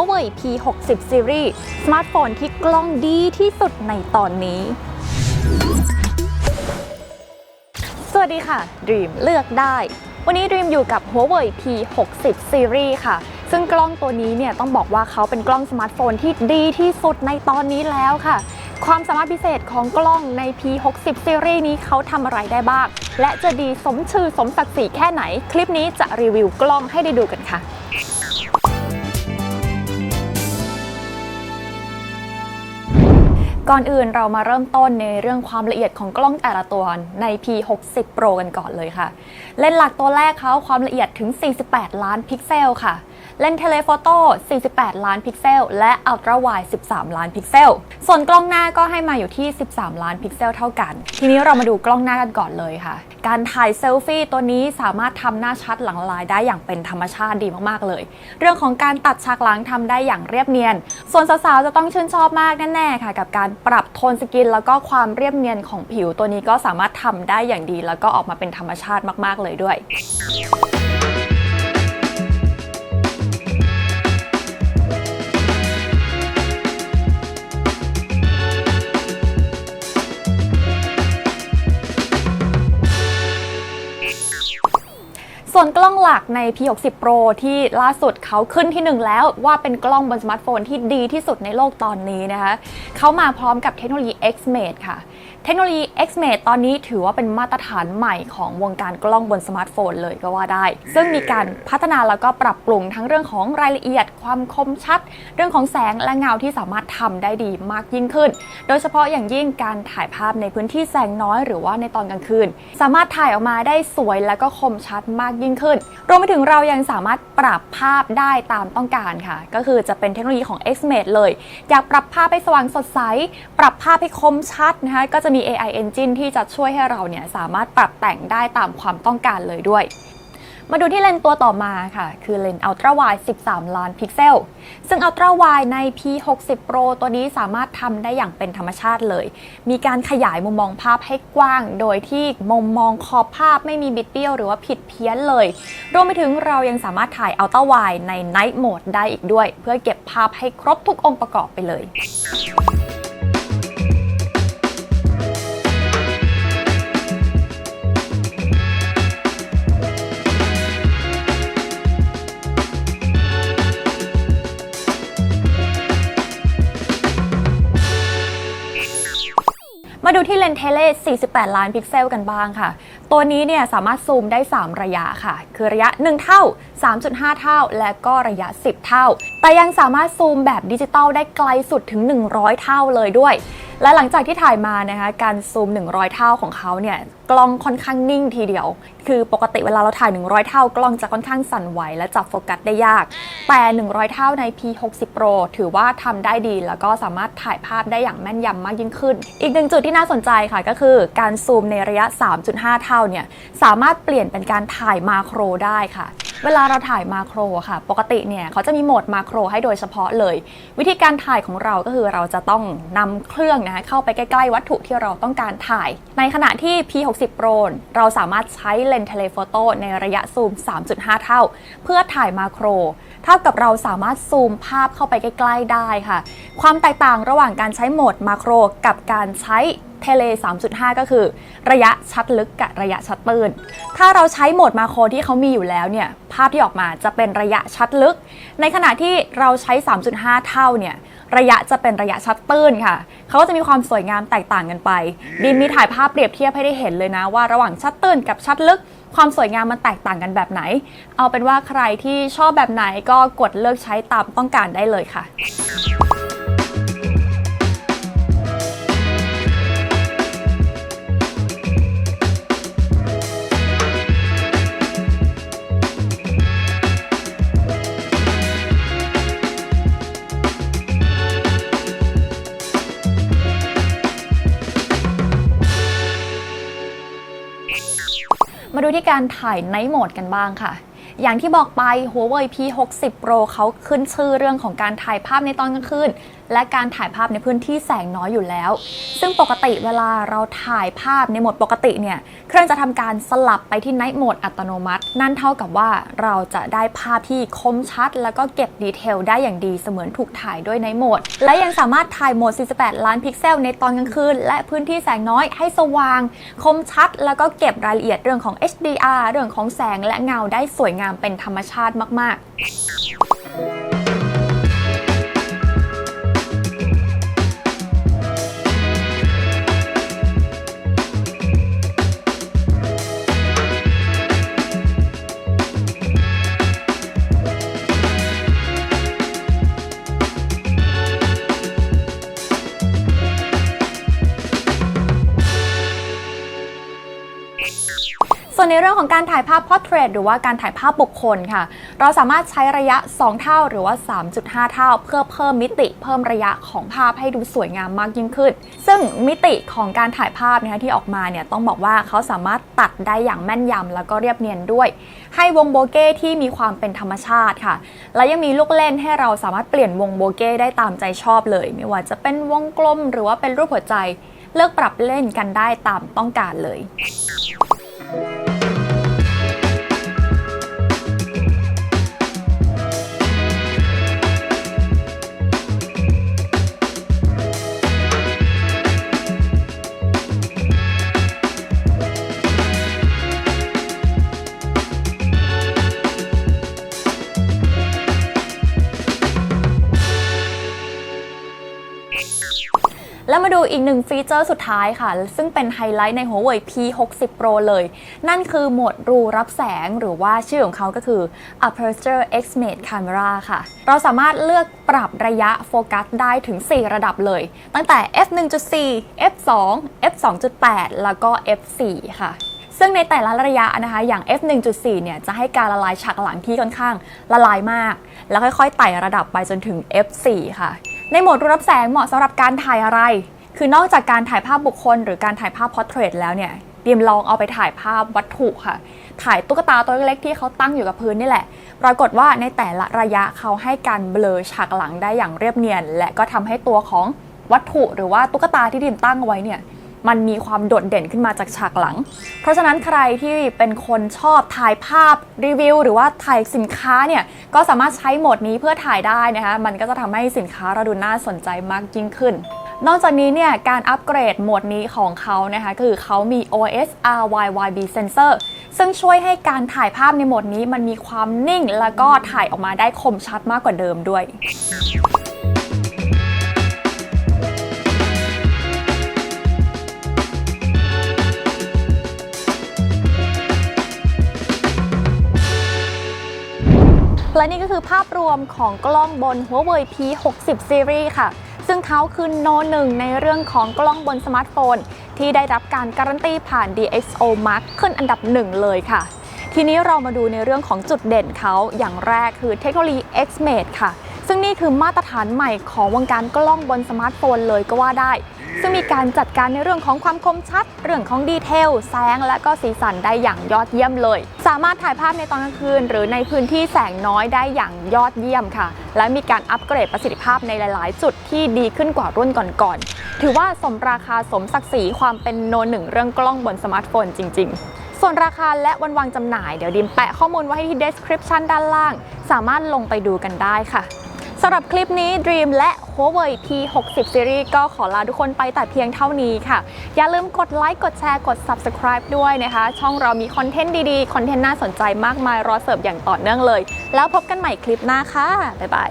Huawei P60 Series สมาร์ทโฟนที่กล้องดีที่สุดในตอนนี้ สวัสดีค่ะ Dream เลือกได้ วันนี้ Dream อยู่กับ Huawei P60 Series ค่ะ ซึ่งกล้องตัวนี้เนี่ยต้องบอกว่าเขาเป็นกล้องสมาร์ทโฟนที่ดีที่สุดในตอนนี้แล้วค่ะความสามารถพิเศษของกล้องใน P60 Series นี้เขาทำอะไรได้บ้าง และจะดีสมชื่อสมศักดิ์ศรีแค่ไหน คลิปนี้จะรีวิวกล้องให้ได้ดูกันค่ะ ก่อนอื่นเรามาเริ่มต้นในเรื่องความละเอียดของกล้องแต่ละตัวใน P60 Pro กันก่อนเลยค่ะ เลนส์หลักตัวแรกเขาความละเอียดถึง 48 ล้านพิกเซลค่ะ เลนส์เทเลโฟโต้ 48 ล้านพิกเซล และอัลตร้าไวด์13 ล้านพิกเซล ส่วนกล้องหน้าก็ให้มาอยู่ที่ 13 ล้านพิกเซลเท่ากัน ทีนี้เรามาดูกล้องหน้ากันก่อนเลยค่ะ การถ่ายเซลฟี่ตัวนี้สามารถทำหน้าชัดหลังลายได้อย่างเป็นธรรมชาติดีมากๆเลย เรื่องของการตัดฉากหลังทำได้อย่างเรียบเนียน ส่วนสาวๆจะต้องชื่นชอบมากแน่ๆค่ะ กับการปรับโทนสกิน แล้วก็ความเรียบเนียนของผิวตัวนี้ก็สามารถทำได้อย่างดี แล้วก็ออกมาเป็นธรรมชาติมากๆเลยด้วย ส่วนกล้องหลักใน P60 Pro ที่ล่าสุดเขาขึ้นที่หนึ่งแล้วว่าเป็นกล้องบนสมาร์ทโฟนที่ดีที่สุดในโลกตอนนี้นะคะเขามาพร้อมกับเทคโนโลยี XMate ค่ะ เทคโนโลยี XMate ตอนนี้ถือว่าเป็นมาตรฐานใหม่ของวงการกล้องบนสมาร์ทโฟนเลยก็ว่าได้ ซึ่งมีการพัฒนาแล้วก็ปรับปรุงทั้งเรื่องของรายละเอียด ความคมชัด เรื่องของแสงและเงาที่สามารถทำได้ดีมากยิ่งขึ้น โดยเฉพาะอย่างยิ่งการถ่ายภาพในพื้นที่แสงน้อยหรือว่าในตอนกลางคืน สามารถถ่ายออกมาได้สวยและก็คมชัดมากยิ่งขึ้น รวมไปถึงเรายังสามารถปรับภาพได้ตามต้องการค่ะ ก็คือจะเป็นเทคโนโลยีของ XMate เลย อยากปรับภาพให้สว่างสดใส ปรับภาพให้คมชัดนะคะก็จะมี AI Engine ที่จะช่วยให้เราเนี่ยสามารถปรับแต่งได้ตามความต้องการเลยด้วย มาดูที่เลนส์ตัวต่อมาค่ะ คือเลนส์ Ultra Wide 13 ล้านพิกเซล ซึ่ง Ultra Wide ใน P60 Pro ตัวนี้สามารถทำได้อย่างเป็นธรรมชาติเลย มีการขยายมุมมองภาพให้กว้าง โดยที่มุมมองขอบภาพไม่มีบิดเบี้ยวหรือว่าผิดเพี้ยนเลย รวมไปถึงเรายังสามารถถ่าย Ultra Wide ใน Night Mode ได้อีกด้วย เพื่อเก็บภาพให้ครบทุกองค์ประกอบไปเลย มาดูที่เลนส์เทเล48 ล้านพิกเซลกันบ้างค่ะ ตัวนี้เนี่ยสามารถซูมได้ 3 ระยะค่ะ คือระยะ 1 เท่า 3.5 เท่า และก็ระยะ 10 เท่า แต่ยังสามารถซูมแบบดิจิตอลได้ไกลสุดถึง 100 เท่าเลยด้วย และหลังจากที่ถ่ายมานะคะการซูม 100 เท่าของเขาเนี่ยกล้องค่อนข้างนิ่งทีเดียว คือปกติเวลาเราถ่าย 100 เท่ากล้องจะค่อนข้างสั่นไหวและจับโฟกัสได้ยาก แต่ 100 เท่าใน P60 Pro ถือว่าทำได้ดี แล้วก็สามารถถ่ายภาพได้อย่างแม่นยำมากยิ่งขึ้น อีกหนึ่งจุดที่น่าสนใจค่ะก็คือการซูมในระยะ 3.5 เท่าเนี่ยสามารถเปลี่ยนเป็นการถ่ายมาโครได้ค่ะ เวลาเราถ่ายมาโครค่ะ ปกติเนี่ยเขาจะมีโหมดมาโครให้โดยเฉพาะเลย วิธีการถ่ายของเราก็คือเราจะต้องนำเครื่องนะคะเข้าไปใกล้ๆวัตถุที่เราต้องการถ่าย ในขณะที่ P60 Pro เราสามารถใช้เลนส์เทเลโฟโต้ในระยะซูม 3.5 เท่า เพื่อถ่ายมาโครเท่ากับเราสามารถซูมภาพเข้าไปใกล้ๆได้ค่ะ ความแตกต่างระหว่างการใช้โหมดมาโครกับการใช้ เทเล 3.5 ก็คือ ระยะชัดลึกกับระยะชัดตื้น ถ้าเราใช้โหมดมาโครที่เขามีอยู่แล้วเนี่ย ภาพที่ออกมาจะเป็นระยะชัดลึก ในขณะที่เราใช้ 3.5 เท่าเนี่ย ระยะจะเป็นระยะชัดตื้นค่ะ เขาก็จะมีความสวยงามแตกต่างกันไป ดินมีถ่ายภาพเปรียบเทียบให้ได้เห็นเลยนะว่าระหว่างชัดตื้นกับชัดลึกความสวยงามมันแตกต่างกันแบบไหน เอาเป็นว่าใครที่ชอบแบบไหนก็กดเลือกใช้ตามต้องการได้เลยค่ะ มาดูที่การถ่ายไนท์โหมดกันบ้างค่ะ อย่างที่บอกไป Huawei P60 Pro เขาขึ้นชื่อเรื่องของการถ่ายภาพในตอนกลางคืน และการถ่ายภาพในพื้นที่แสงน้อยอยู่แล้ว ซึ่งปกติเวลาเราถ่ายภาพในโหมดปกติเนี่ย เครื่องจะทำการสลับไปที่ Night Mode อัตโนมัติ นั่นเท่ากับว่าเราจะได้ภาพที่คมชัด แล้วก็เก็บดีเทลได้อย่างดีเสมือนถูกถ่ายด้วย Night Mode และยังสามารถถ่ายโหมด 48 ล้านพิกเซลในตอนกลางคืน และพื้นที่แสงน้อยให้สว่าง คมชัด แล้วก็เก็บรายละเอียดเรื่องของ HDR เรื่องของแสงและเงาได้สวยงามเป็นธรรมชาติมาก ๆ ส่วนในเรื่องของการถ่ายภาพ portrait หรือว่าการถ่ายภาพบุคคลค่ะ เราสามารถใช้ระยะ 2 เท่าหรือว่า 3.5 เท่า เพื่อเพิ่มมิติ เพิ่มระยะของภาพให้ดูสวยงามมากยิ่งขึ้น ซึ่งมิติของการถ่ายภาพนะคะที่ออกมาเนี่ยต้องบอกว่าเขาสามารถตัดได้อย่างแม่นยำแล้วก็เรียบเนียนด้วย ให้วงโบเก้ที่มีความเป็นธรรมชาติค่ะ และยังมีลูกเล่นให้เราสามารถเปลี่ยนวงโบเก้ได้ตามใจชอบเลย ไม่ว่าจะเป็นวงกลมหรือว่าเป็นรูปหัวใจ เลือกปรับเล่นกันได้ตามต้องการเลย thank you แล้วมาดูอีกหนึ่งฟีเจอร์สุดท้ายค่ะ ซึ่งเป็นไฮไลท์ใน Huawei P60 Pro เลย นั่นคือโหมดรูรับแสงหรือว่าชื่อของเขาก็คือ Aperture X-Mate Camera ค่ะ เราสามารถเลือกปรับระยะโฟกัสได้ถึง 4 ระดับเลย ตั้งแต่ f1.4 f2 f2.8 แล้วก็ f4 ค่ะซึ่งในแต่ละระยะนะคะอย่าง f 1.4เนี่ยจะให้การละลายฉากหลังที่ค่อนข้างละลายมาก แล้วค่อยๆไต่ระดับไปจนถึง f 4ค่ะ ในโหมดรูรับแสงเหมาะสำหรับการถ่ายอะไร คือนอกจากการถ่ายภาพบุคคล หรือการถ่ายภาพพอร์เทรตแล้วเนี่ยดีมลองเอาไปถ่ายภาพวัตถุค่ะ ถ่ายตุ๊กตาตัวเล็กๆที่เขาตั้งอยู่กับพื้นนี่แหละ ปรากฏว่าในแต่ละระยะเขาให้การเบลอฉากหลังได้อย่างเรียบเนียน และก็ทำให้ตัวของวัตถุหรือว่าตุ๊กตาที่ดิมตั้งเอาไว้เนี่ย มันมีความโดดเด่นขึ้นมาจากฉากหลัง เพราะฉะนั้นใครที่เป็นคนชอบถ่ายภาพรีวิว หรือว่าถ่ายสินค้าเนี่ยก็สามารถใช้โหมดนี้เพื่อถ่ายได้นะคะมันก็จะทำให้สินค้าเราดูน่าสนใจมากยิ่งขึ้นนอกจากนี้เนี่ยการอัปเกรดโหมดนี้ของเขานะคะคือเขามี OS RYYB sensor ซึ่งช่วยให้การถ่ายภาพในโหมดนี้มันมีความนิ่ง แล้วก็ถ่ายออกมาได้คมชัดมากกว่าเดิมด้วย และนี่ก็คือภาพรวมของกล้องบน Huawei P60 Series ค่ะ ซึ่งเขาคือโนหนึ่งในเรื่องของกล้องบนสมาร์ทโฟน ที่ได้รับการการันตีผ่าน DxO Mark ขึ้นอันดับหนึ่งเลยค่ะ ทีนี้เรามาดูในเรื่องของจุดเด่นเขาอย่างแรกคือเทคโนโลยี X-Mate ค่ะ ซึ่งนี่คือมาตรฐานใหม่ของวงการกล้องบนสมาร์ทโฟนเลยก็ว่าได้ ซึ่งมีการจัดการในเรื่องของความคมชัด เรื่องของดีเทล แสง และก็สีสันได้อย่างยอดเยี่ยมเลย สามารถถ่ายภาพในตอนกลางคืน หรือในพื้นที่แสงน้อยได้อย่างยอดเยี่ยมค่ะ และมีการอัปเกรดประสิทธิภาพในหลาย ๆ จุดที่ดีขึ้นกว่ารุ่นก่อน ๆ ถือว่าสมราคาสมศักดิ์ศรีความเป็นโนหนึ่งเรื่องกล้องบนสมาร์ทโฟนจริง ๆส่วนราคาและวันวางจำหน่ายเดี๋ยวดิมแปะข้อมูลไว้ให้ที่ description ด้านล่าง สามารถลงไปดูกันได้ค่ะ สำหรับคลิปนี้ Dream และ Huawei P60 Series ก็ขอลาทุกคนไปแต่เพียงเท่านี้ค่ะ อย่าลืมกดไลค์กดแชร์กด Subscribe ด้วยนะคะ ช่องเรามีคอนเทนต์ดีๆ คอนเทนต์น่าสนใจมากมายรอเสิร์ฟอย่างต่อเนื่องเลย แล้วพบกันใหม่คลิปหน้าค่ะ บ๊ายบาย